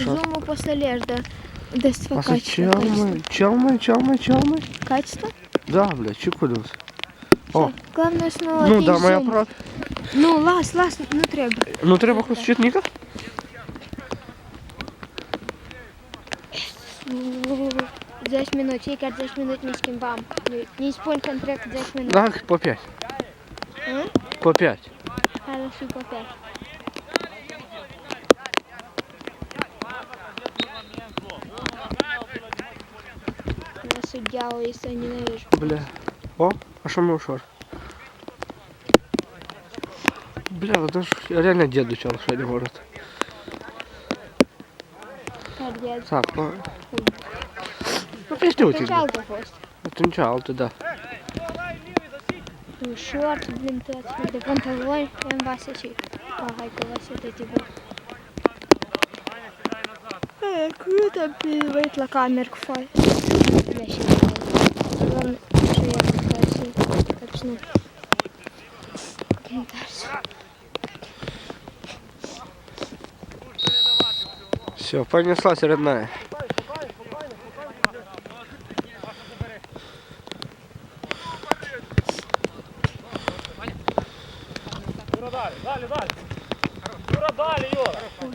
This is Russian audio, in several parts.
Зуму поставляєш, да десь А це качество. челми, челми, челми, челми? Качество? Да, блядь, чекудус. О. Все. Главное снова Ну ти да, моя зум. прав. Ну, лас, лас, не треба. Ну треба хоч чутніка? Десять минут, тільки 10 минут не з ким бам. Не спонь контракт 10 минут. Так, по 5. А? По 5. Хорошо, по 5. Я если ненавижу. Бля. О, а що ми ушор? Бля, это ж реально деду чел, что не может. Кардиад. Так, ну... Ну. Качал до гость. Это ничего, а ты да. Ну, шорт, блин, ты отсюда. Панталон, я Вася чик. Ага, это Вася, это тебе. Э, круто, блин, вийшла камерку фай. Я знаю. Главное, що я попросив. Почну. Коментар. Все, понеслась родная.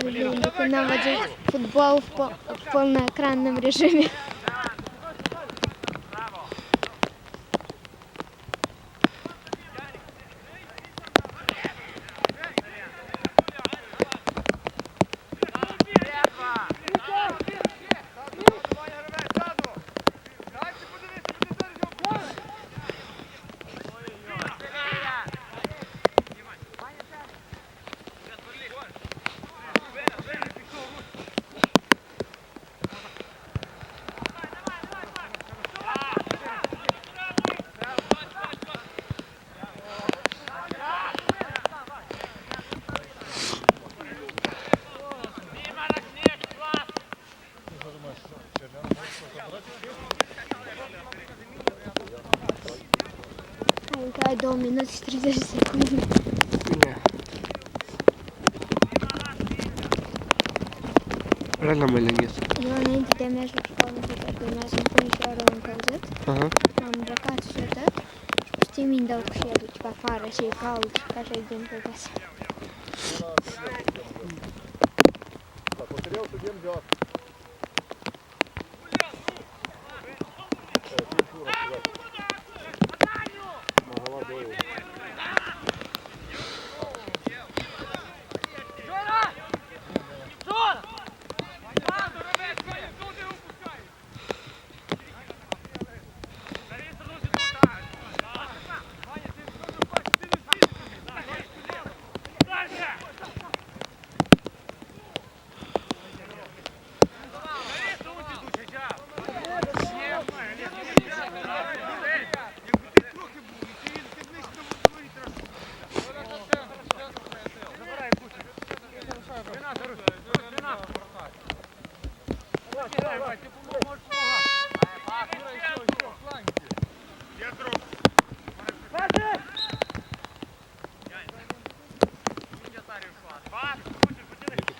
Блин, это наводить футбол в, по- в полноэкранном режиме. Дай до минут 30 секунд. Не. Реально миленец. Главное, де между школами буде гімназіум поміщаровим калзит. Ага. Там бракат все так. Стімінь дав кшеду, типа фара, ще й кауч, каже, один побас. Не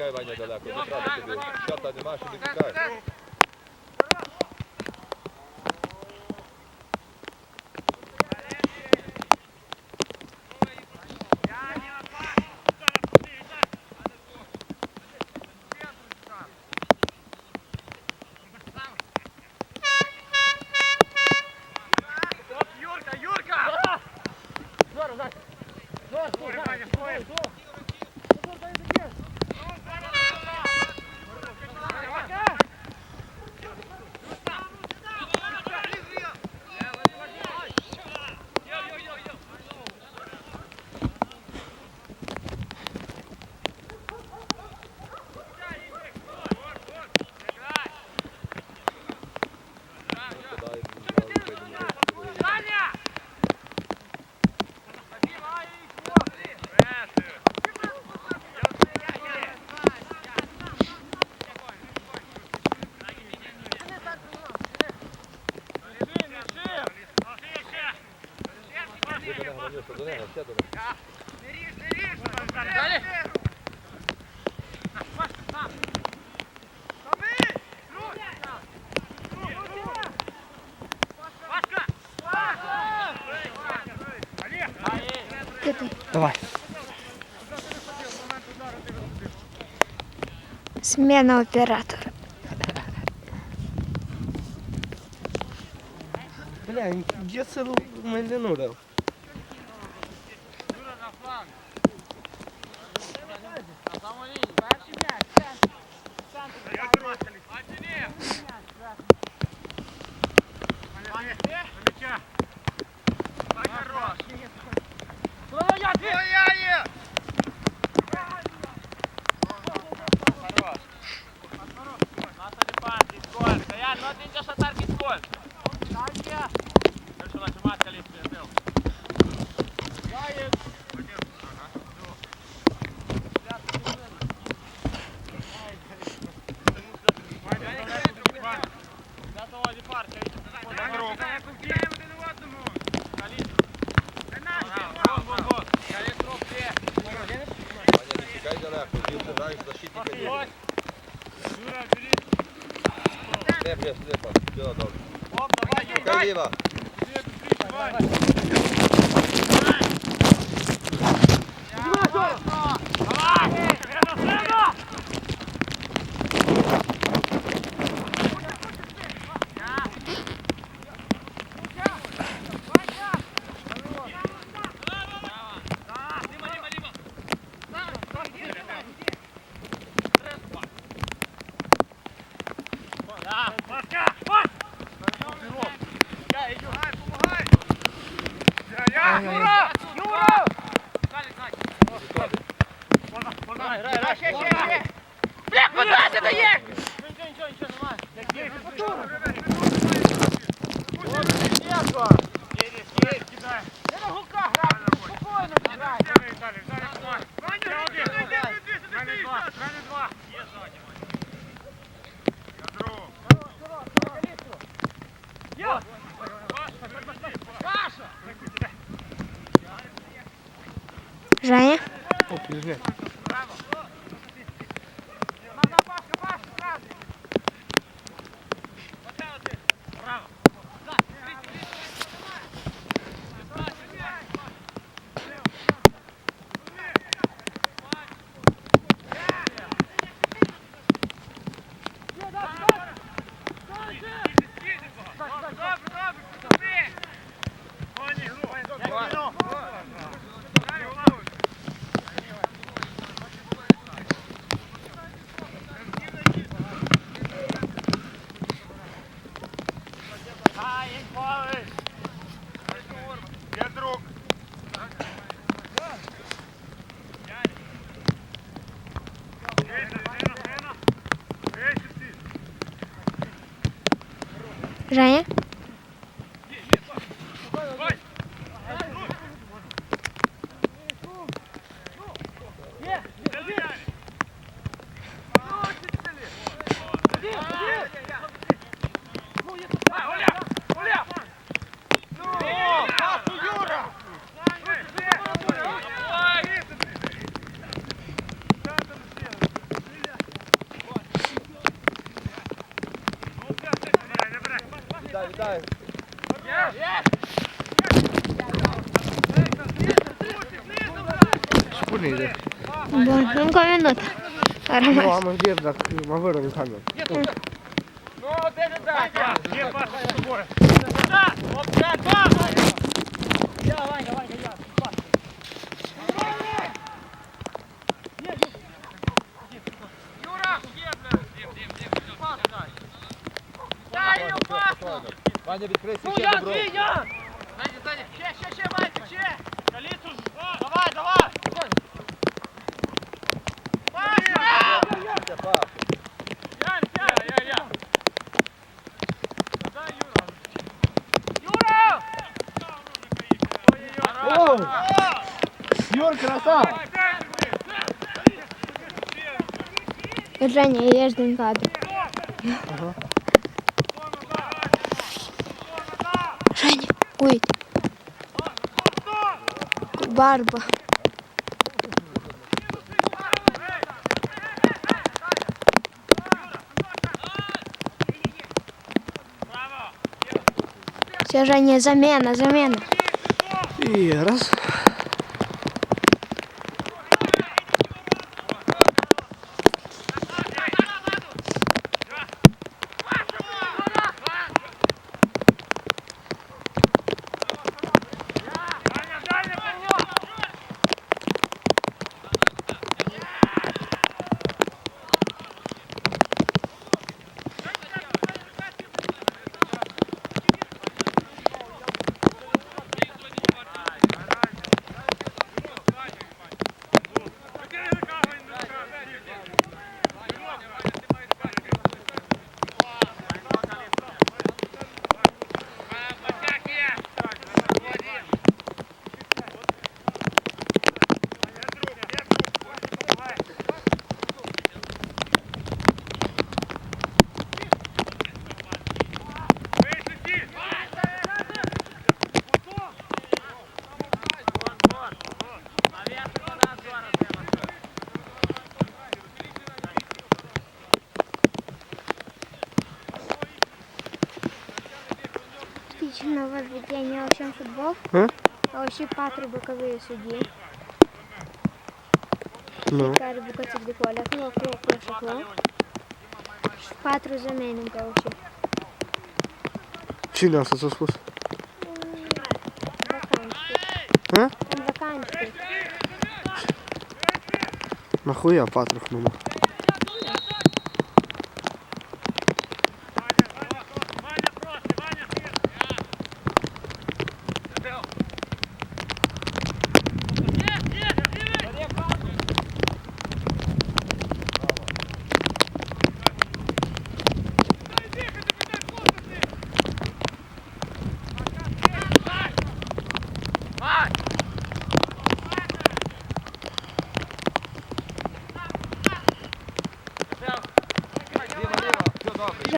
тікай, Ваня, далеко, не треба тобі. Щота нема, що не тікай. До нього, Ванюша, до нього, все до нього. Давай. Смена оператора. Бля, я це мене нудив. Ваня, Не, бля, сліпа. Все, добре. Тікай ліва. Женя? О, Вітай, вітай. Шпурний йде. Бо, ну минут. Ну, Роман. а ми где так, ми вирвемо камеру. Ваня, відкрийся ще добро. Ще, Паш. О! Юр, красава! Женя, я ждем кадр. Женя, Wait. Barba. Сержание, замена, замена. И раз. нововведення ось футбол. А? А ось і патру бокові судді. Ну. Карі букати до поля. Кло, кло, кло, шакло. Патру замінимо ось. Чи нас це спус? Вакансії. А? Там вакансії. Нахуя патрох нема?